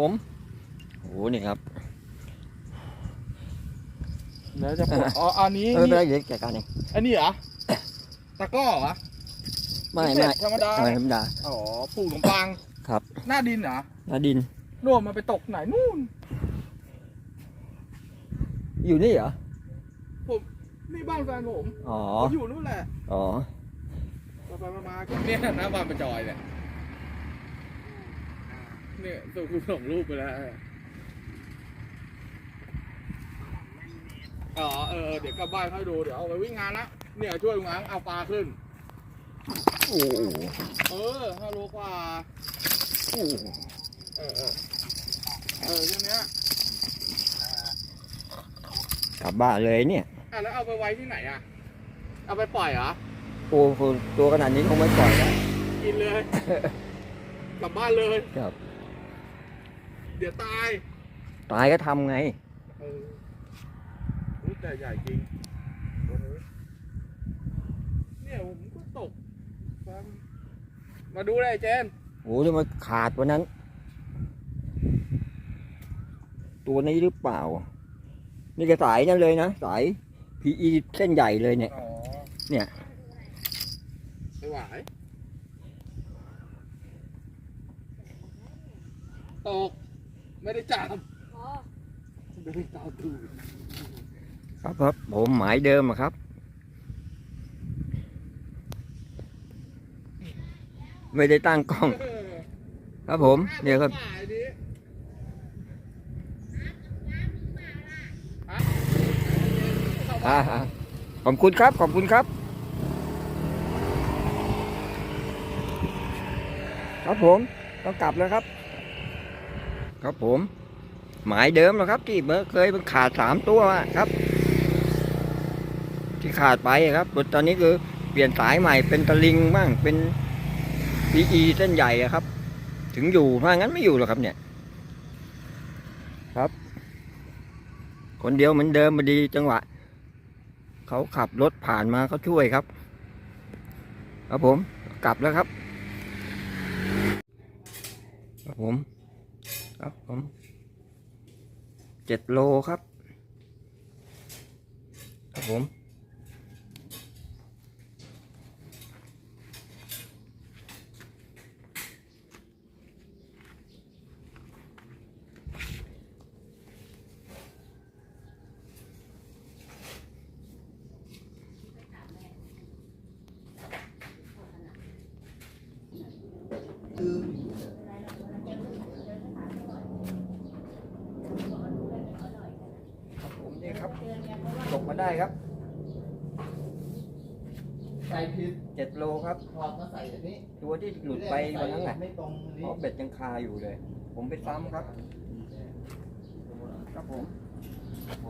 ผมโอ้นี่ครับแล้วจะปลดอ๋ออันนี้เออไม่นี่เป็นไรเดี๋ยวจัดการเองอันนี้เหรอตะกร้อเหรอ ไม่พิเศไม่ษธรรมดาไม่ธรรมดา อ๋อปลูกขนมปังครับ หน้าดินเหรอนาดินโน่นมันไปตกไหนนู่น อยู่นี่เหรอ ผมนี่บ้านแฟนผมอ๋อผมอยู่นู่นแหละ อ๋อ ไปไปมามาๆเนี่ยหน้าบ้านประจอยเนี่ย เนี่ยส่งคุณส่งรูปไปแล้ว อ๋อเออเดี๋ยวกลับบ้านค่อยดูเดี๋ยวเอาไปวิ่งงานละเนี่ยช่วยลุงอังเอาปลาขึ้น โอ้โหเออห้าโลกว่าโอ้โหเออเออเออแค่เนี้ยกลับบ้านเลยเนี่ยอะแล้วเอาไปไว้ที่ไหนอะ เอาไปปล่อยเหรอโอ้โหตัวขนาดนี้คงไม่ปล่อยแล้วกินเลย กลับบ้านเลย ครับเดี๋ยวตาย ตายก็ทำไง เอออุ๊ยแต่ใหญ่จริงตัวนี้เนี่ยผมก็ตกความมาดูเลยเจนโอ้โหที่มันขาดวันนั้น ตัวนี้หรือเปล่า นี่ก็สายนั่นเลยนะ สาย PE เส้นใหญ่เลยเนี่ย อ๋อเนี่ย ไม่ไหวตก ไม่ได้จับไม่ได้จับดูครับครับผมหมายเดิมอะครับ ไม่ได้ตั้งกล้อง ครับผมเนี่ยครับขอบคุณครับ ขอบคุณครับ ครับผมต้องกลับแล้วครับ ครับผม หมายเดิมแล้วครับ ที่เบอร์เคยมันขาดสามตัวครับ ที่ขาดไปครับตอนนี้คือเปลี่ยนสายใหม่เป็นตะลิงบ้างเป็น PE เส้นใหญ่ครับ ถึงอยู่ถ้างั้นไม่อยู่หรอกครับเนี่ย ครับ คนเดียวเหมือนเดิมมาดีจังหวะเขาขับรถผ่านมาเขาช่วยครับ ครับผมกลับแล้วครับครับผม ครับผมเจ็ดโลครับ ครับผม ครับผมนี่ครับตกมา ได้ครับใส่ผิดเจ็ดโลครับ ถอดมาใส่อันนี้ตัวที่หลุดไปวันนั้นแหละไม่ตรงอันเพนี้ราะเบ็ดยังคาอยู่เลย ผมไปซ้ำครับ ครับผมโ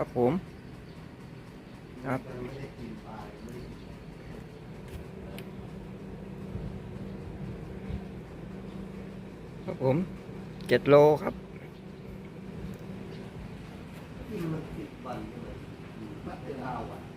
ครับผมครับครับผมเจ็ดโลครับมันติดบันเลยพระเจ้าอะ